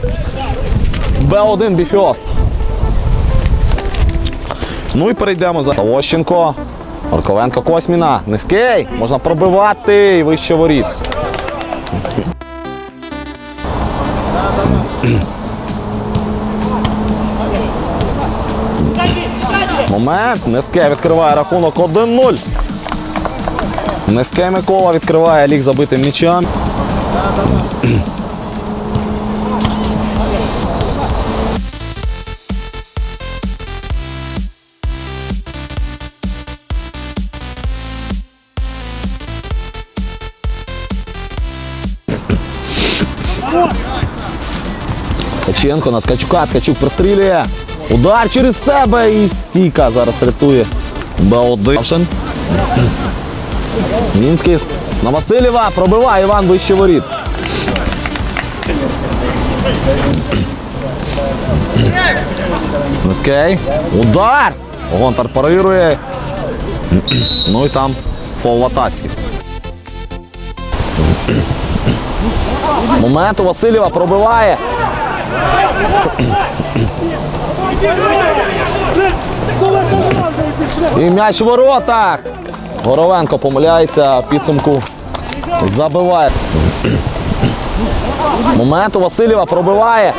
команди Б1 Біфіост. Ну і перейдемо за Савощенко. Орковенко Косміна. Низький. Можна пробивати і вище воріт. Момент. Низьке відкриває рахунок 1-0. Низьке Микола відкриває ліг забитим м'ячем. Ткаченко на Ткачука, Ткачук прострілює. Удар через себе і стійка зараз рятує. Б1. Мінський на Васильєва пробиває Іван вище воріт. Низький. Удар! Гонтар парирує. Ну і там фол в атаці. Момент у Васильєва пробиває. І м'яч в воротах. Горовенко помиляється в підсумку. Забиває. Момент у Васильєва пробиває.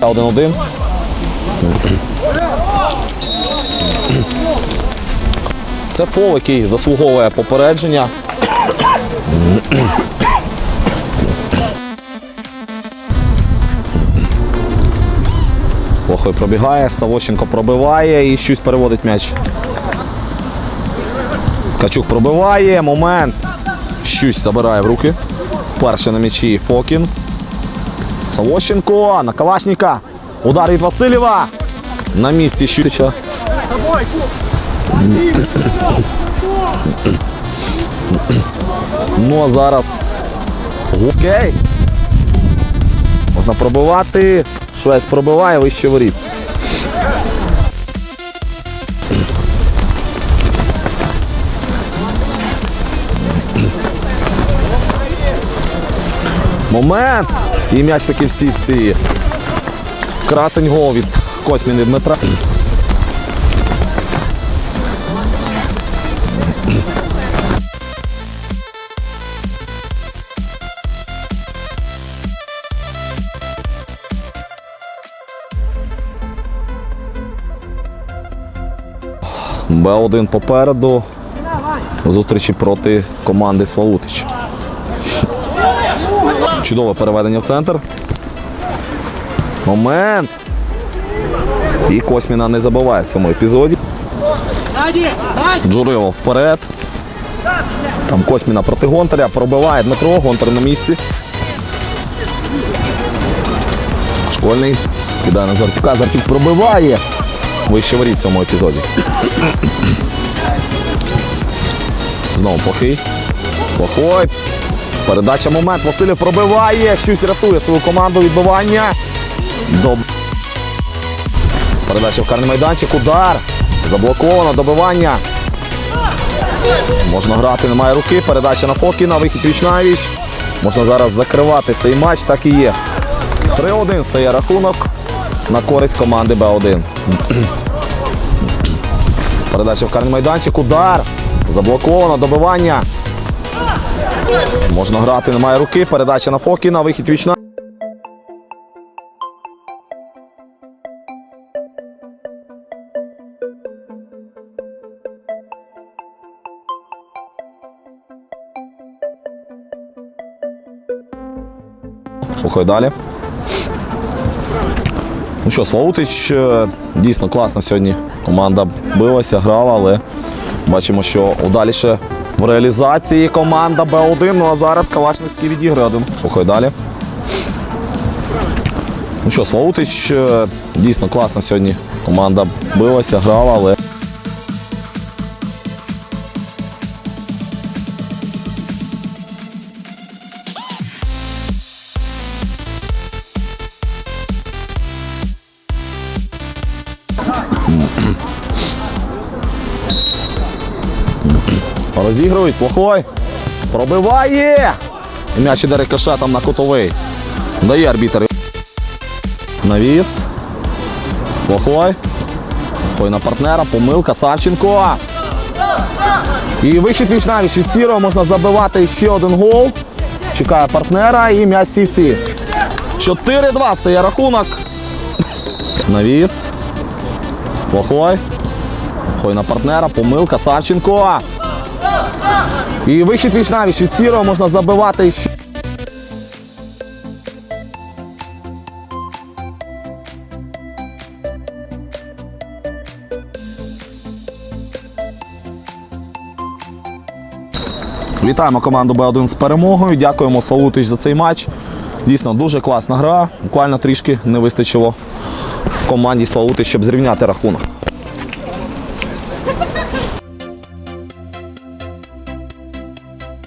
Один-один. Це фол, який заслуговує попередження. Плохой пробігає, Савощенко пробиває і щось переводить м'яч. Ткачук пробиває, момент. Щось забирає в руки. Перший на м'ячі Фокін. Савощенко на Калашніка. Удар від Васильєва. На місці Щучича. Ну а зараз Гускей. Можна пробивати. Швець пробиває вище воріт. Момент! І м'яч таки в сітці. Красень гол від Косміни Дмитра. Б1 попереду. Зустрічі проти команди Славутич. Чудове переведення в центр. Момент. І Косміна не забиває в цьому епізоді. Джурило вперед. Там Косміна проти Гонтаря. Пробиває Дмитро, Гонтар на місці. Школьний. Скидає на Зартюка. Зартюк пробиває. Вище воріт в цьому епізоді. Знову плохий. Плохой. Передача момент. Василів пробиває. Щось рятує свою команду. Відбивання. Доб... Передача в карний майданчик. Удар. Заблоковано. Добивання. Можна грати, немає руки. Передача на Фокіна. Вихід віч на віч. Можна зараз закривати цей матч. Так і є. 3-1 стає рахунок на користь команди Б1. Передача в карний майданчик. Удар. Заблоковано. Добивання. Можна грати, немає руки. Передача на Фокіна. Вихід вічна. Слухай далі. Ну що, Славутич е, дійсно класно сьогодні. Команда билася, грала, але бачимо, що удаліше в реалізації команда Б1. Ну а зараз Калашник таки відіграє. Слухай далі. Ну що, Славутич е, дійсно класно сьогодні. Команда билася, грала, але. Розігрують, плохой. Пробиває! І м'яч іде рикошетом на кутовий. Дає арбітер. Навіс. Плохой. Плохой на партнера. Помилка. Савченко. І вихід віч навіч від Сірого. Можна забивати ще один гол. Чекає партнера і м'яч в сітці. 4-2 стає рахунок. Навіс. Плохой. Плохой на партнера. Помилка. Савченко. І вихід віч навіч від Сірого. Можна забивати. Вітаємо команду Б1 з перемогою. Дякуємо Славутич за цей матч. Дійсно, дуже класна гра. Буквально трішки не вистачило команді Славутич, щоб зрівняти рахунок.